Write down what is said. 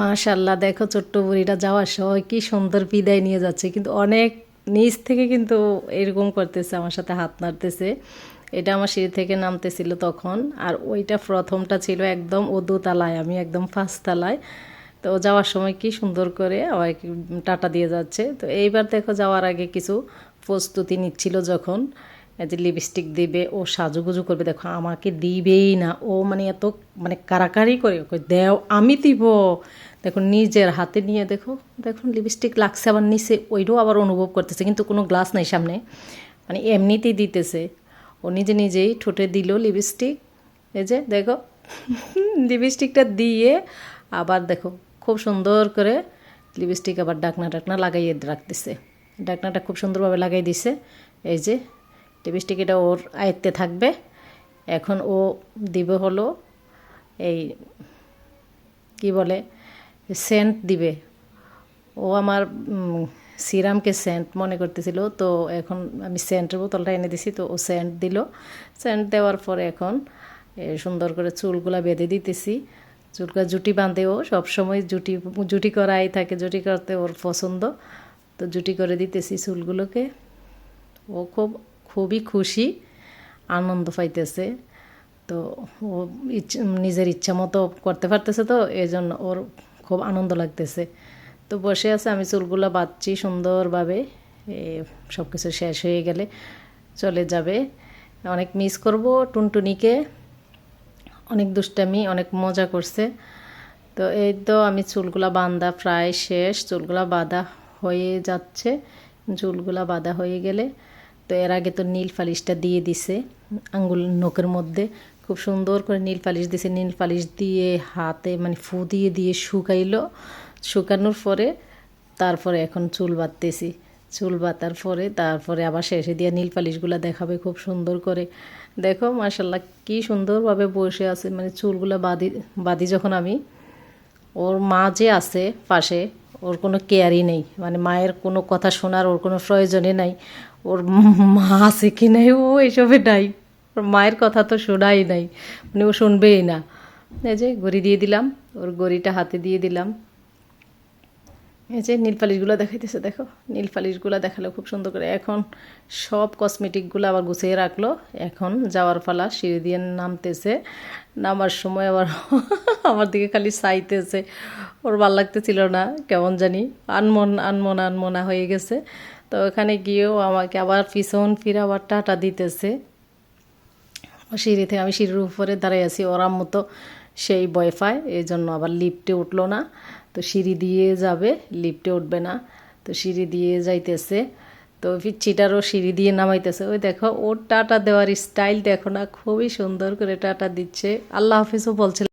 মাশাল্লাহ দেখো ছোট্ট বুড়িটা যাওয়ার সময় কি সুন্দর বিদায় নিয়ে যাচ্ছে। কিন্তু অনেক নিচ থেকে কিন্তু এরকম করতেছে, আমার সাথে হাত নাড়তেছে। এটা আমার সিঁড়ি থেকে নামতেছিল তখন, আর ওইটা প্রথমটা ছিল একদম ও দোতলায় আমি একদম তলায় তো যাওয়ার সময় কি সুন্দর করে আবার টাটা দিয়ে যাচ্ছে। তো এইবার দেখো যাওয়ার আগে কিছু প্রস্তুতি নিচ্ছিল যখন। যে লিপস্টিক দিবে, ও সাজুগুজু করবে, দেখো আমাকে দিবেই না। ও মানে এত মানে কারাকারি করে দেও, আমি দিব। দেখো নিজের হাতে নিয়ে, দেখো দেখুন লিপস্টিক লাগছে আবার নিচে, ওইটাও আবার অনুভব করতেছে, কিন্তু কোনো গ্লাস নাই সামনে। মানে এমনিতেই দিতেছে। ও নিজে নিজেই ঠোঁটে দিল লিপস্টিক এই যে, দেখো লিপস্টিকটা দিয়ে আবার দেখো, খুব সুন্দর করে লিপস্টিক আবার ডাকনা ডাকনা লাগাইয়ে রাখতেছে। ডাকনাটা খুব সুন্দরভাবে লাগাই দিছে। এই যে লিপস্টিক এটা ওর আয়ত্তে থাকবে। এখন ও দিবে হলো এই, কি বলে সেন্ট দিবে। ও আমার সিরামকে সেন্ট মনে করতেছিল, তো এখন আমি সেন্টের বোতলটা এনে দিছি, তো ও সেন্ট দিল। সেন্ট দেওয়ার পরে এখন সুন্দর করে চুলগুলা বেঁধে দিতেছি। চুলটা জুটি বাঁধেও সবসময় জুটি জুটি করাই থাকে, জুটি করতে ওর পছন্দ। তো জুটি করে দিতেছি চুলগুলোকে। ও খুব খুবই খুশি, আনন্দ পাইতেছে। তো ও নিজের ইচ্ছা মতো করতে পারতেছে তো এই জন্য ওর খুব আনন্দ লাগতেছে। তো বসে আছে, আমি চুলগুলো বাঁধছি সুন্দরভাবে সব কিছু শেষ হয়ে গেলে চলে যাবে। অনেক মিস করব টুনটুনিকে, অনেক দুষ্টামি, অনেক মজা করছে। তো এই তো আমি চুলগুলা বাঁধা প্রায় শেষ, চুলগুলা বাঁধা হয়ে যাচ্ছে। চুলগুলা বাঁধা হয়ে গেলে তো এর আগে তো নীল পালিশটা দিয়ে দিছে, আঙ্গুল নখের মধ্যে। খুব সুন্দর করে নীল পালিশ দিছে, নীল পালিশ দিয়ে হাতে মানে ফু দিয়ে দিয়ে শুকাইলো। শুকানোর পরে তারপরে এখন চুল বাঁধতেছি। চুল বাতার পরে তারপরে আবার শেষে দিয়ে নীল পালিশগুলো দেখাবে খুব সুন্দর করে। দেখো মার্শাল্লাহ কি সুন্দরভাবে বসে আছে। মানে চুলগুলো বাঁধি বাঁধি যখন আমি, ওর মা যে আছে পাশে ওর কোনো কেয়ারই নেই। মানে মায়ের কোনো কথা শোনার ওর কোনো প্রয়োজনই নাই। ওর মা আছে কি নাই? ও এসবে নাই। ওর মায়ের কথা তো শোনাই নাই। মানে ও শুনবেই না। এই যে গড়ি দিয়ে দিলাম। ওর গড়িটা হাতে দিয়ে দিলাম। এই যে নীল পালিশগুলো দেখাইতেছে, দেখো। নীল পালিশগুলো দেখাল খুব সুন্দর করে। এখন সব কসমেটিকগুলো আবার গুছিয়ে রাখল। এখন যাওয়ার পালা, সিঁড়ি দিয়ে নামতেছে। নামার সময় আবার আমার দিকে খালি চাইতেছে। ওর ভালো লাগতেছিল না, কেমন জানি। আনমন, আনমনা আনমনা হয়ে গেছে। তো ওখানে গিয়েও আমাকে আবার পিছন ফিরে আবার টাটা দিতেছে। সিঁড়ি থেকে আমি সিঁড়ির উপরে দাঁড়িয়ে আছি ওরাম মতো সেই ভয় পায় এই জন্য আবার লিফটে উঠল না। তো সিঁড়ি দিয়ে যাবে, লিফটে উঠবে না। তো সিঁড়ি দিয়ে যাইতেছে। তো পিচ্ছিটারও সিঁড়ি দিয়ে নামাইতেছে। ওই দেখো, ওর টাটা দেওয়ার স্টাইল দেখো না, খুবই সুন্দর করে টাটা দিচ্ছে। আল্লাহ হাফিজও বলছিল